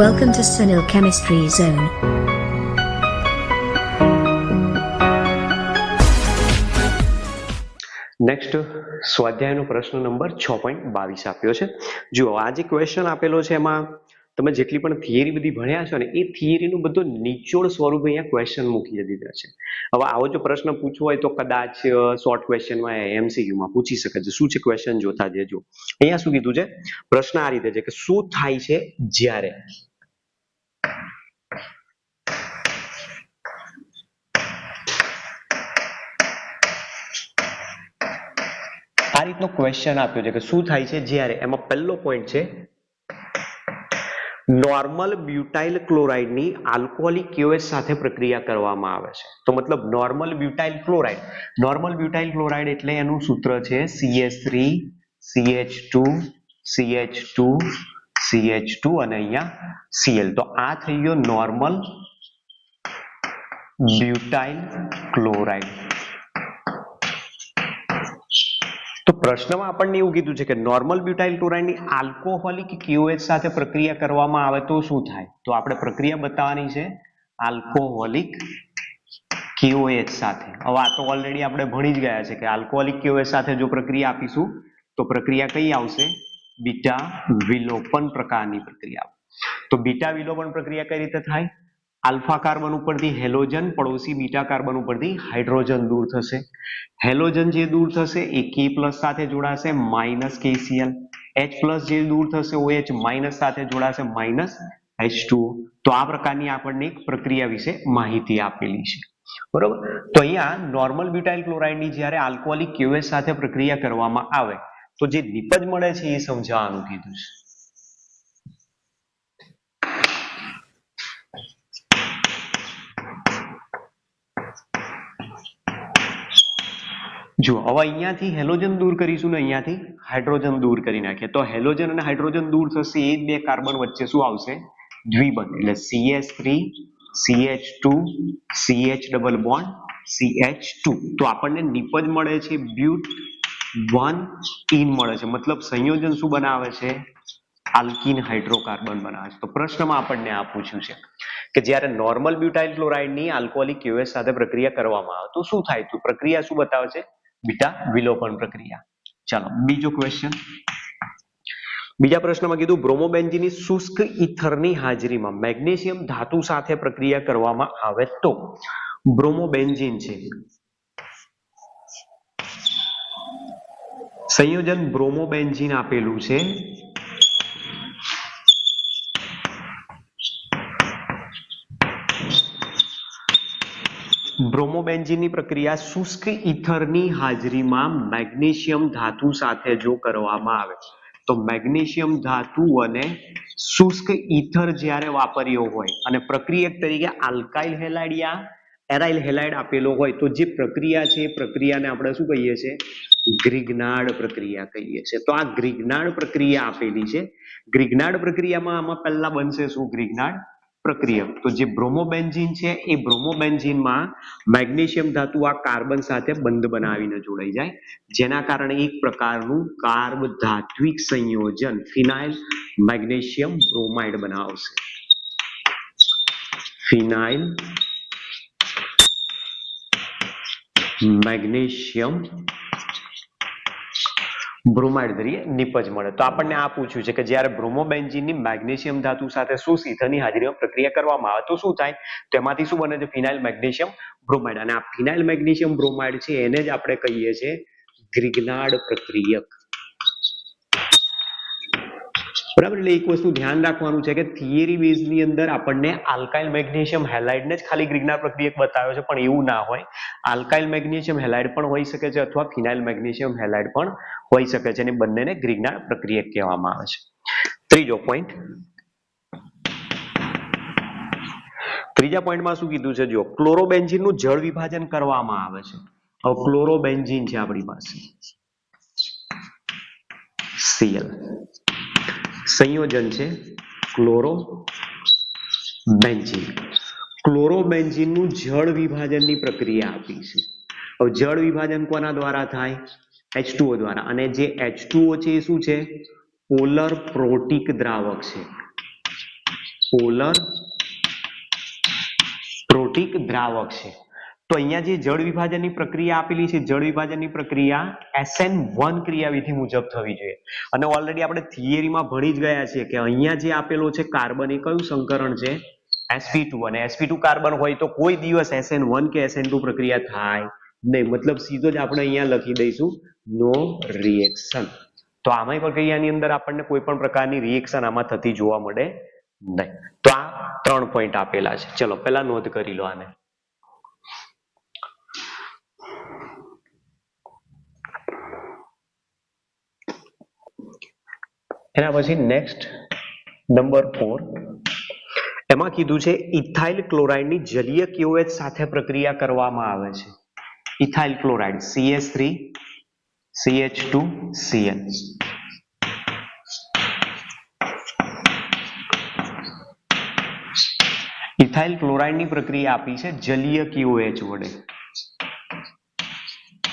Welcome to Sunil Chemistry Zone. Next સ્વાધ્યાયનો પ્રશ્ન number છ point બાવીસ આપ્યો છે જુઓ, આ જે ક્વેશ્ચન આપેલો છે એમાં તમે જેટલી પણ થિયરી બધી ભણ્યા છો ને, એ થિયરીનું બધું નિચોડ સ્વરૂપે અહીંયા ક્વેશ્ચન મૂકી દીધા છે. હવે આવો જો પ્રશ્ન પૂછવો હોય તો કદાચ શોર્ટ ક્વેશ્ચનમાં એમસીક્યુમાં પૂછી શકે છે. શું છે ક્વેશ્ચન જોતા જજો અહીંયા શું કીધું છે? પ્રશ્ન આ રીતે છે કે શું થાય છે જ્યારે? આ રીતનો ક્વેશ્ચન આપ્યો છે કે શું થાય છે જ્યારે? એમાં પહેલો પોઈન્ટ છે નોર્મલ બ્યુટાઇલ ક્લોરાઇડની આલ્કોહોલિક ક્યુએસ સાથે પ્રક્રિયા કરવામાં આવે છે. તો મતલબ normal butyl chloride normal butyl chloride એટલે એનું સૂત્ર છે CH3 CH2 CH2 CH2 અને અહીંયા Cl. તો આ થઈ ગયો નોર્મલ બ્યુટાઇલ ક્લોરાઇડ તો પ્રશ્નમાં આપણને એવું કીધું છે કે નોર્મલ બ્યુટાઇલ ક્લોરાઇડની આલ્કોહોલિક ક્યુએચ સાથે પ્રક્રિયા કરવામાં આવે તો શું થાય? તો આપણે પ્રક્રિયા બતાવવાની છે આલ્કોહોલિક ક્યુએચ સાથે. હવે આ તો ઓલરેડી આપણે ભણી જ ગયા છે કે આલ્કોહોલિક ક્યુએચ સાથે જો પ્રક્રિયા આપીશું, તો પ્રક્રિયા કઈ આવશે? બીટા વિલોપન પ્રકારની પ્રક્રિયા તો બીટા વિલોપન પ્રક્રિયા કઈ રીતે થાય? આલ્ફા કાર્બન ઉપરથી હેલોજન, પડોશી બીટા કાર્બન ઉપરથી હાઇડ્રોજન દૂર થશે. હેલોજન જે દૂર થશે એ કે પ્લસ સાથે જોડાશે માઇનસ કેસીએલ એચ પ્લસ જે દૂર થશે OH માઇનસ સાથે જોડાશે માઇનસ એચ તો આ પ્રકારની આપણને એક પ્રક્રિયા વિશે માહિતી આપેલી છે. બરોબર? તો અહીંયા નોર્મલ બ્યુટાઇલ ક્લોરાઇડની જ્યારે આલ્કોહોલિક ક્યુએસ સાથે પ્રક્રિયા કરવામાં આવે, તો જે નિપજ મળે છે એ સમજાવવાનું કીધું છે. જુઓ, હવે અહીંયાથી હેલોજન દૂર કરીશું ને અહીંયાથી હાઇડ્રોજન દૂર કરી નાખીએ. તો હેલોજન અને હાઇડ્રોજન દૂર થશે, એ બે કાર્બન વચ્ચે શું આવશે? દ્વિબંધ, એટલે CH three CH two CH double bond CH two તો આપણને નિપજ મળે છે બ્યુટ વન ઇન મળે છે. મતલબ સંયોજન શું બનાવે છે? આલ્કિન હાઇડ્રોકાર્બન બનાવે છે. તો પ્રશ્નમાં આપણને આ પૂછ્યું છે કે જ્યારે નોર્મલ બ્યુટાઇલ ક્લોરાઇડની આલ્કોહોલિક ક્યુએસ સાથે પ્રક્રિયા કરવામાં આવે, તો શું થાય? તો પ્રક્રિયા શું બતાવે છે? બીટા વિલોપન પ્રક્રિયા. ચાલો, બીજો ક્વેશ્ચન બીજા પ્રશ્નમાં કીધું, બ્રોમોબેન્ઝીની શુષ્ક ઇથરની હાજરીમાં મેગ્નેશિયમ ધાતુ સાથે પ્રક્રિયા કરવામાં આવે તો? બ્રોમોબેન્ઝીન છે. સંયોજન બ્રોમોબેન્ઝીન આપેલું છે. બ્રોમોબેન્ઝીનની પ્રક્રિયા શુષ્ક ઇથરની હાજરીમાં મેગ્નેશિયમ ધાતુ સાથે જો કરવામાં આવે તો મેગ્નેશિયમ ધાતુ અને શુષ્ક ઇથર જ્યારે વાપર્યો હોય અને પ્રક્રિયક તરીકે આલ્કાઇલ હેલાઇડ યા એરાઇલ હેલાઇડ આપેલો હોય તો જે પ્રક્રિયા છે એ પ્રક્રિયાને આપણે શું કહીએ છીએ? ગ્રિગ્નાર્ડ પ્રક્રિયા કહીએ છીએ. તો આ ગ્રિગ્નાર્ડ પ્રક્રિયા આપેલી છે. ગ્રિગ્નાર્ડ પ્રક્રિયામાં આમાં પહેલા બનશે શું? ગ્રિગ્નાર્ડ પ્રક્રિયક. તો જે બ્રોમોબેન્ઝીન છે, એ બ્રોમોબેન્ઝીનમાં મેગ્નેશિયમ ધાતુ આ કાર્બન સાથે બંધ બનાવીને જોડાઈ જાય. જેના કારણે એક પ્રકારનું કાર્બ ધાત્વિક સંયોજન, ફિનાઇલ મેગ્નેશિયમ બ્રોમાઇડ બનાવશે. ફિનાઇલ મેગ્નેશિયમ બ્રોમાઇડ તરીકે નિપજ મળે. તો આપણને આ પૂછ્યું છે કે જ્યારે બ્રોમોબેન્ઝીનની મેગ્નેશિયમ ધાતુ સાથે ઇથરની હાજરીમાં પ્રક્રિયા કરવામાં આવે તો શું થાય? તો એમાંથી શું બને છે? Phenyl magnesium bromide. અને આ ફિનાઇલ મેગ્નેશિયમ બ્રોમાઇડ છે એને જ આપણે કહીએ છીએ ગ્રિગ્નાર્ડ પ્રક્રિયક. બરાબર? એટલે એક વસ્તુ ધ્યાન રાખવાનું છે કે થિયરી બેઝની અંદર આપણને આલ્કાઇલ મેગ્નેશિયમ હેલાઇડને જ ખાલી ગ્રિગ્નાર્ડ પ્રક્રિયક બતાવ્યો છે, પણ એવું ના હોય. આલ્કાઇલ મેગ્નેશિયમ હેલાઇડ પણ હોઈ શકે છે અથવા ફિનાઇલ મેગ્નેશિયમ હેલાઇડ પણ હોઈ શકે છે અને બંનેને ગ્રિગ્નાર્ડ પ્રક્રિયક કહેવામાં આવે છે. ત્રીજો પોઈન્ટ ત્રીજા પોઈન્ટમાં શું કીધું છે? જો ક્લોરોબેન્ઝીનનું જળ વિભાજન કરવામાં આવે છે. હવે ક્લોરોબેન્ઝિન છે આપણી પાસે. સીએલ સંયોજન છે ક્લોરો બેન્ઝીન ક્લોરોબેન્ઝીનનું જળ વિભાજનની પ્રક્રિયા આપી છે. હવે જળ વિભાજન કોના દ્વારા થાય? H2O દ્વારા. અને જે H2O છે એ શું છે? પોલર પ્રોટીક દ્રાવક છે. પોલર પ્રોટીક દ્રાવક છે. તો અહીંયા જે જળ વિભાજનની પ્રક્રિયા આપેલી છે, જળ વિભાજનની પ્રક્રિયા એસએન વન ક્રિયાવિધિ મુજબ થવી જોઈએ. અને ઓલરેડી આપણે થિયરીમાં ભણી જ ગયા છીએ કે અહીંયા જે આપેલો છે કાર્બન એ કયું સંકરણ છે? Sp2 અને sp2 કાર્બન હોય તો કોઈ દિવસ SN1 કે SN2 પ્રક્રિયા થાય નહીં. મતલબ સીધો જ આપણે અહીંયા લખી દઈશું નો રિએક્શન તો આમાંય પ્રક્રિયાની અંદર આપણને કોઈ પણ પ્રકારની રિએક્શન આમાં થતી જોવા મળે નહીં. તો આ ત્રણ પોઈન્ટ આપેલા છે. ચલો, પહેલા નોંધ કરી લો આને. એના પછી નેક્સ્ટ નંબર ફોર એમાં કીધું છે, ઇથાઇલ ક્લોરાઇડની જલીય ક્યુએચ સાથે પ્રક્રિયા કરવામાં આવે છે. Ethyl chloride CH3 CH2 CH ethyl ક્લોરાઇડની પ્રક્રિયા આપી છે જલીય ક્યુએચ વડે.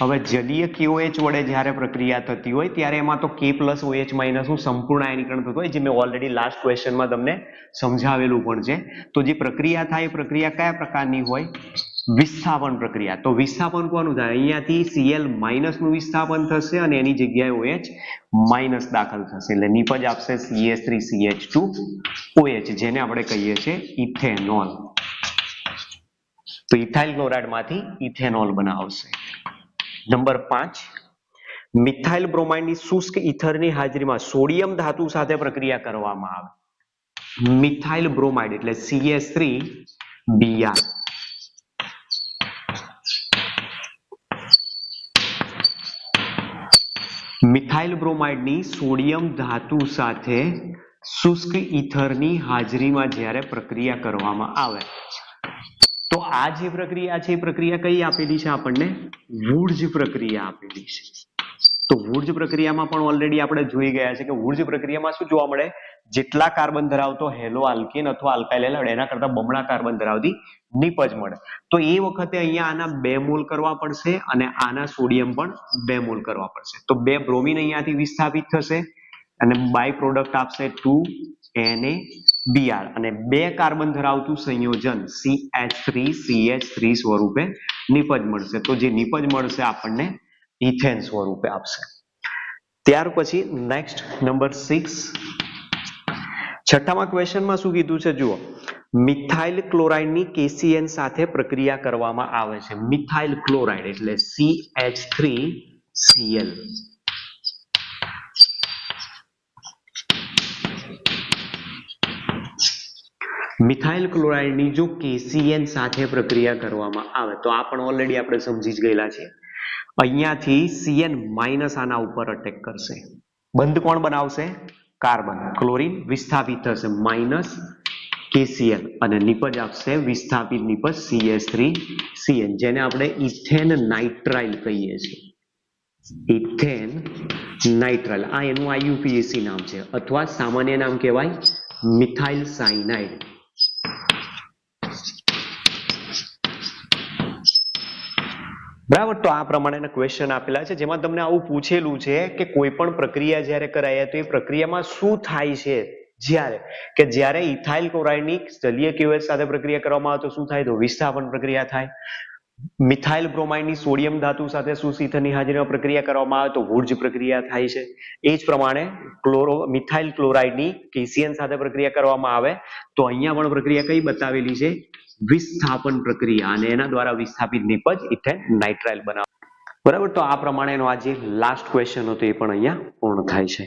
હવે જલીય KOH વડે જ્યારે પ્રક્રિયા થતી હોય, ત્યારે એમાં તો K પ્લસ OH માઇનસનું સંપૂર્ણ આયનીકરણ થતું હોય, જે મેં ઓલરેડી લાસ્ટ ક્વેશ્ચનમાં તમને સમજાવેલું પણ છે. તો જે પ્રક્રિયા થાય, એ પ્રક્રિયા કયા પ્રકારની હોય? વિસ્થાપન પ્રક્રિયા. તો વિસ્થાપન કોનું થાય? અહીંયાથી Cl માઇનસનું વિસ્થાપન થશે અને એની જગ્યાએ OH માઇનસ દાખલ થશે. એટલે નીપજ આપશે CH3 CH2 OH જેને આપણે કહીએ છીએ ઇથેનોલ. તો ઇથાઇલ ક્લોરાઇડમાંથી ઇથેનોલ બનાવશે. નંબર પાંચ, મિથાઇલ બ્રોમાઇડની શુષ્ક ઇથરની હાજરીમાં સોડિયમ ધાતુ સાથે પ્રક્રિયા કરવામાં આવે. મિથાઇલ બ્રોમાઇડ એટલે સીએસ થ્રી બીઆર મિથાઇલ બ્રોમાઇડની સોડિયમ ધાતુ સાથે શુષ્ક ઇથરની હાજરીમાં જ્યારે પ્રક્રિયા કરવામાં આવે. આ જે પ્રક્રિયા છે એ પ્રક્રિયા કઈ આપેલી છે આપણને? વૂર્જ પ્રક્રિયા આપેલી છે. તો વૂર્જ પ્રક્રિયામાં પણ ઓલરેડી આપણે જોઈ ગયા છે કે વૂર્જ પ્રક્રિયામાં શું જોવા મળે? જેટલા કાર્બન ધરાવતો હેલો આલ્કેન અથવા આલ્કાઇલ હેલાઇડ એના કરતા બમણા કાર્બન ધરાવતી નિપજ મળે. તો એ વખતે અહીંયા આના બે મોલ કરવા પડશે અને આના સોડિયમ પણ બે મોલ કરવા પડશે. તો બે બ્રોમિન અહીંયાથી વિસ્થાપિત થશે અને બાય પ્રોડક્ટ આપશે ટુ NaBr અને બે કાર્બન ધરાવતું સંયોજન CH3CH3 સ્વરૂપે નિપજ મળશે. તો જે નિપજ મળશે આપણને ઇથેન સ્વરૂપે આપશે. ત્યાર પછી નેક્સ્ટ નંબર સિક્સ છઠ્ઠામાં ક્વેશ્ચનમાં શું કીધું છે? જુઓ. મિથાઇલ ક્લોરાઇડની કેસીએન સાથે પ્રક્રિયા કરવામાં આવે છે. મિથાઇલ ક્લોરાઇડ એટલે CH3Cl મિથાઇલ ક્લોરાઇડની જો KCN સાથે પ્રક્રિયા કરવામાં આવે. તો આ પણ ઓલરેડી આપણે સમજી જ ગયેલા છે અહીંયાથી Cn માઇનસ આના ઉપર અટેક કરશે. બંધ કોણ બનાવશે? કાર્બન. ક્લોરીન વિસ્થાપિત થશે. Minus KCl. અને નિપજ આપશે વિસ્થાપિત નિપજ CH3Cn જેને આપણે ઇથેન નાઇટ્રાઇલ કહીએ છીએ. ઇથેન નાઇટ્રાઇલ આ એનું આઈયુપીએસી નામ છે. અથવા સામાન્ય નામ કહેવાય મિથાઇલ સાયનાઇડ બરાબર? તો આ પ્રમાણેના ક્વેશ્ચન આપેલા છે. જેમાં તમને આવું પૂછેલું છે કે કોઈ પણ પ્રક્રિયા જ્યારે કરાય તો એ પ્રક્રિયામાં શું થાય છે? જ્યારે કે જ્યારે ઇથાઇલ ક્લોરાઇડની જલીય ક્યુએસ સાથે પ્રક્રિયા કરવામાં આવે તો શું થાય? તો વિસ્થાપન પ્રક્રિયા થાય. મિથાઇલ બ્રોમાઇડની સોડિયમ ધાતુ સાથે સુશીથની હાજરીમાં પ્રક્રિયા કરવામાં આવે તો ઉર્જ પ્રક્રિયા થાય છે. એ જ પ્રમાણે ક્લોરો, મિથાઇલ ક્લોરાઇડની કેસિયન સાથે પ્રક્રિયા કરવામાં આવે. તો અહીંયા પણ પ્રક્રિયા કઈ બતાવેલી છે? વિસ્થાપન પ્રક્રિયા અને એના દ્વારા વિસ્થાપિત નિપજ ઇથેન નાઇટ્રાઇલ બનાવે બરાબર? તો આ પ્રમાણેનો આ જે લાસ્ટ ક્વેશ્ચન હતો એ પણ અહીંયા પૂર્ણ થાય છે.